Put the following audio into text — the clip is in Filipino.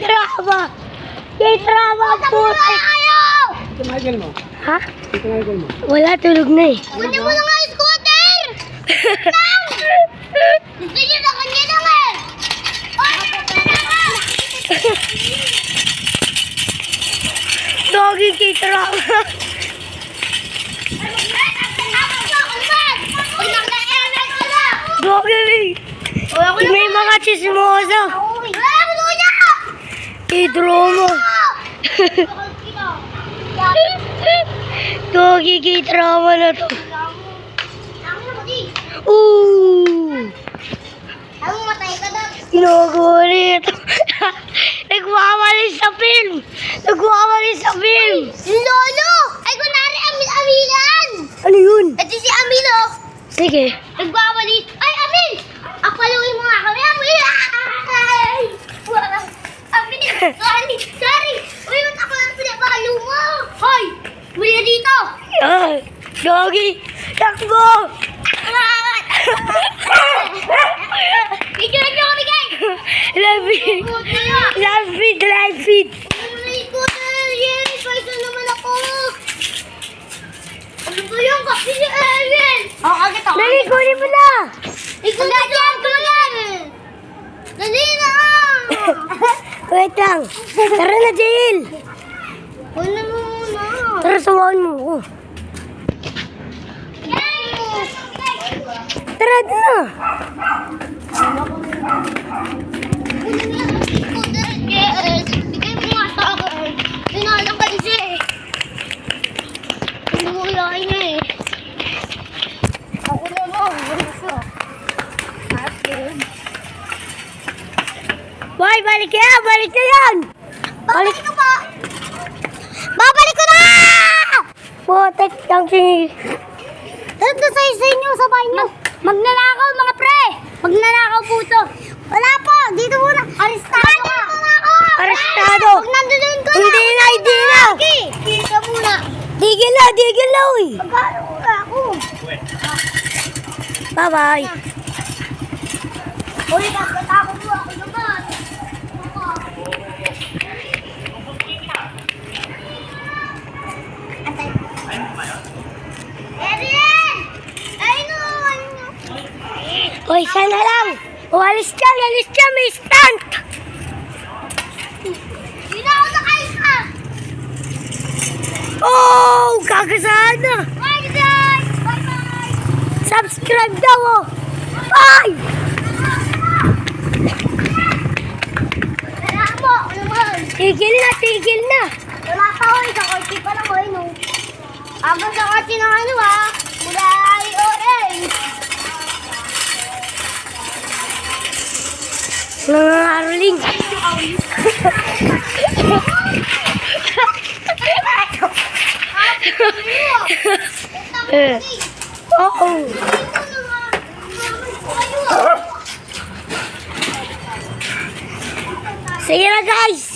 Drama! Kay drama po! Ito Michael mo. Ha? Ito Michael mo. Wala, tulog na eh. Kunin mo na nga yung scooter! Gusto niyo sa kanya lang eh! Doggy kay drama. Doggy! May mga chismosa. Kay drama. Doggy kay drama na to. Ooh! Ginugulit. Nagwawalis sa film. Nagwawalis sa film. Lolo! Ay, kunwari, Amil Amilan! Ano yun? Ito si Amilo! Sige. Nagwawalis. Ay, Amil! Akpaluin mo nga kami, Amil! Ay! Amil! Sorry! Sorry! Uy, ba't ako lang pinapalo mo? Hoy! Muli ka dito! Ay, doggy. Takbo. Ito lang yung kami, guys! Love it. Love it, love it. Ano na yung scooter? Yes! Pwede naman ako! Ano ba yung kasi si Ellen? Oo, agad ako. Dali, kunin mo na. Ikaw na dyan! Kulan! Dali na! Wait lang. Tara na, Jail. Kunin mo muna. Tara, samahan mo ako. Yes! Tara na. Kunin mo yung scooter, yes! Bigay mo nga sa akin. Pinalang ka isa eh. Hindi mo kailangan niya eh. Ako na mo. Gusto. Akin. Boy, balik ka yan. Balik ka yan. Babalik ka pa! Babalik ko na! Putek lang si... Tara na sa inyo, sa bahay nyo. Magnanakaw mga pre! Magnanakaw po to. Wala po, dito muna. Arestado ka. Arestado. Pag nandoon ka Hindi na, hindi na. Dito muna. Tigil na, tigil na, uy. Magkano muna ako? Bye-bye. Uy, nakatakot mo ako naman. Antay. Ariel! Ay, no! Uy, sana lang. Uwalis ka, alis ka, may stunt. Hindi na ako nakaisa! Oh, kagasahan na. Bye, guys! Bye-bye! Subscribe daw, oh. Bye! Wala ako naman. Tigil na, tigil na. Wala pa ako, sa kotse pa lang ko, eh, no? Abang sa kotse ng ano, ah. Mula Mga arling. Eh. Oo. Sige na, guys.